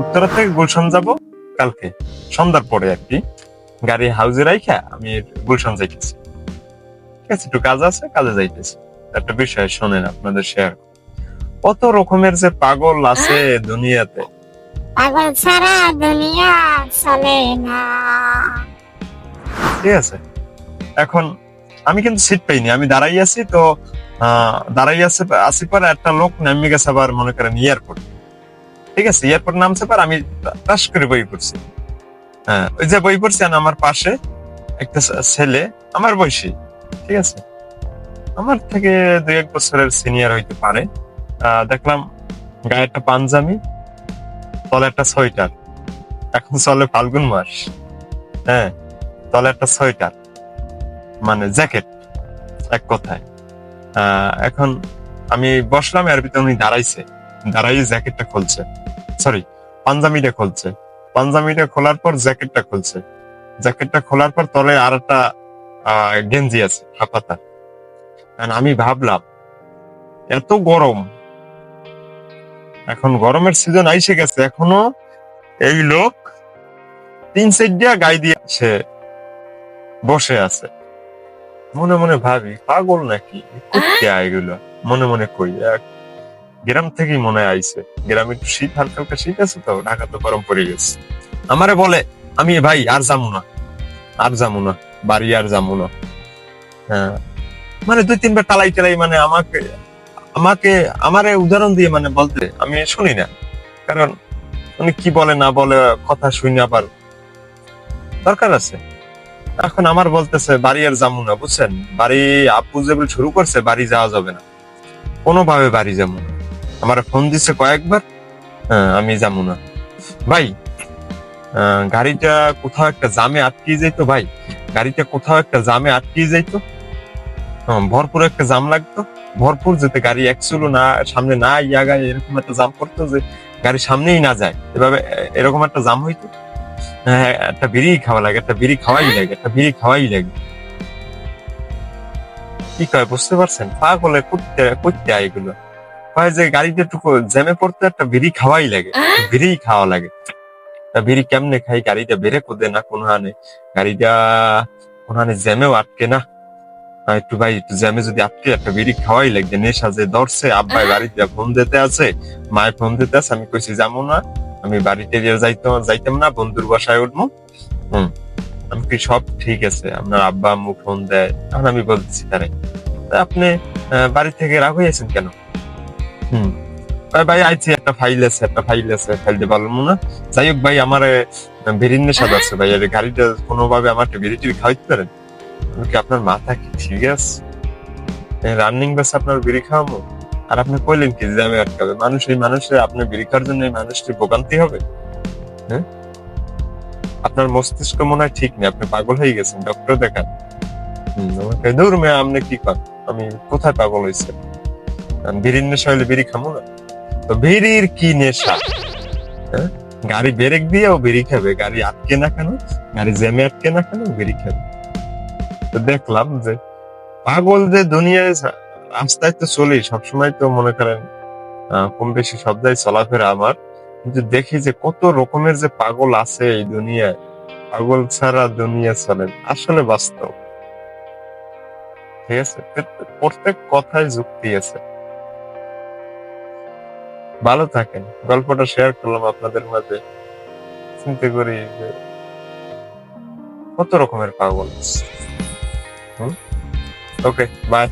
উত্তরা থেকে গুলশান যাব কালকে। সন্ধ্যার পরে আর কি। গাড়ি হাউজে রাইখা আমি গুলশান যাইতেছি। ঠিক আছে একটু কাজ আছে কাজে যাইতেছি। একটা বিষয় শোনেন আপনাদের শেয়ার কত রকমের যে পাগল আছে দুনিয়াতে। পাগল ছাড়া দুনিয়া চলে না। ঠিক আছে। এখন আমি কিন্তু সিট পাইনি আমি দাঁড়াই আছি তো দাঁড়াই আছে আসি পর একটা লোক নামিয়ে গেছে আবার মনে করেন এয়ারপোর্ট ঠিক আছে এরপর নামছে পর আমি টাস করে বই পড়ছি। হ্যাঁ ওই যে বই পড়ছি আমার পাশে একটা ছেলে, আমার বয়সী, ঠিক আছে? আমার থেকে দুই এক বছরের সিনিয়র হইতে পারে। দেখলাম গায়ে একটা পাঞ্জাবি তলে একটা সোয়েটার। এখন চলে ফাল্গুন মাস। হ্যাঁ তলে একটা সোয়েটার মানে জ্যাকেট, এক কথায়। এখন আমি বসলাম, এর ভিতরে উনি দাঁড়াইছে। দাঁড়াই জ্যাকেটটা খুলছে। সরি পাঞ্জাবিটা খুলছে। পাঞ্জাবিটা খোলার পর জ্যাকেটটা খুলছে। জ্যাকেটটা খোলার পর তলে আর একটা গেঞ্জি আছে হাফাতা আমি ভাবলাম, এত গরম। এখন গরমের সিজন আইসে গেছে, এখনও এই লোক তিন সাইড গায়ে দিয়ে বসে আছে। মনে মনে ভাবি, পাগল নাকি? এগুলো? মনে মনে কই গ্রাম থেকেই মনে আইছে। গ্রামে একটু শীত হালকা হালকা শীত আছে তো, ঢাকা তো গরম পড়ে গেছে। আমারে বলে, আমি ভাই আর যাব না, আর যাব না, বাড়ি আর যাব না। হ্যাঁ। মানে দুই, তিনবার টালাই টালাই মানে আমাকে আমাকে, আমারে উদাহরণ দিয়ে মানে বলতে, আমি শুনি না। কারণ উনি কি বলে না বলে কথা শুনি আবার দরকার আছে। এখন আমার বলতেছে, বাড়ি আর যাব না, বুঝছেন? বাড়ি আপু যে শুরু করছে, বাড়ি যাওয়া যাবে না। কোনোভাবে বাড়ি যাব না। আমার ফোন দিছে কয়েকবার। হ্যাঁ, আমি যাব না। ভাই গাড়িটা কোথাও একটা জামে আটকে যাইতো ভাই। গাড়িটা কোথাও একটা জামে আটকে যাইতো। হ্যাঁ, ভরপুর একটা জাম লাগতো। ভরপুর যেতে গাড়ি একচুলো না সামনে না ইয়াগায় এরকম একটা জাম করতো যে গাড়ি সামনেই না যায়। এভাবে এরকম একটা জাম হইতো। হ্যাঁ একটা বিড়ি খাওয়া লাগে একটা বিড়ি খাওয়াই লাগে একটা বিড়ি খাওয়াই লাগে। কি কয় বুঝতে পারছেন? পাগলে করতে করতে এগুলো কয় যে গাড়িতে একটু জ্যামে পড়তে একটা বিড়ি খাওয়াই লাগে। বিড়ি খাওয়া লাগে। তা বিড়ি কেমনে খাই? গাড়িটা বেড়ে কোদে না কোন হানে গাড়িটা কোন হানে জ্যামেও আটকে না। একটু ভাই একটু জ্যামে যদি আটকে একটা বিড়ি খাওয়াই লাগবে নেশা যে ধরছে আব্বাই বাড়িতে ফোন দিতে আছে মায়ের ফোন দিতে আছে আমি কইছি যাব না আমি বাড়িতে যাইতাম যাইতাম না বন্ধুর বাসায় উঠবো হম আমি কি সব ঠিক আছে আপনার আব্বা আম্মু ফোন দেয়। তখন আমি বলছি তারে আপনি বাড়ি থেকে রাগ হয়েছেন কেন? ভাই, আইছি, একটা ফাইল আছে, একটা ফাইল আছে পারলাম না। যাই হোক ভাই, আমার আছে ভাই, এই গাড়িটা কোনোভাবে আমার খাওয়াইতে পারেন আপনার মাথা কি ঠিক আছে? রানিং আপনার খাওয়াবো? আর আপনি কইলেন কি আটকাবে? মানুষ, এই মানুষের আপনার বিড়ি খাওয়ার জন্য এই মানুষটি ভোগান্তি হবে? হ্যাঁ? আপনার মস্তিষ্ক মনে হয় ঠিক নেই, আপনি পাগল হয়ে গেছেন ডক্টর দেখান। আমাকে দূর মেয়ে, আপনি কি কর আমি কোথায় পাগল হয়েছে বিড়ির নেশা হইলে বিড়ি খামো না। তো বিড়ির কি নেশা? হ্যাঁ? গাড়ি ব্রেক দিয়েও বিড়ি খাবে। গাড়ি আটকে না কেন? গাড়ি জ্যামে আটকে না কেন? বিড়ি খাবে। তো দেখলাম যে পাগল যে দুনিয়ায় রাস্তায় তো চলি। সবসময় তো মনে করেন কম বেশি সব জায়গায় চলাফেরা আমার। কিন্তু দেখি যে কত রকমের যে পাগল আছে এই দুনিয়ায়। পাগল ছাড়া দুনিয়া চলে আসলে বাস্তব। ঠিক আছে? প্রত্যেক কথায় যুক্তি আছে। ভালো থাকেন। গল্পটা শেয়ার করলাম আপনাদের মাঝে। চিন্তা করি যে কত রকমের পাগল। Okay bye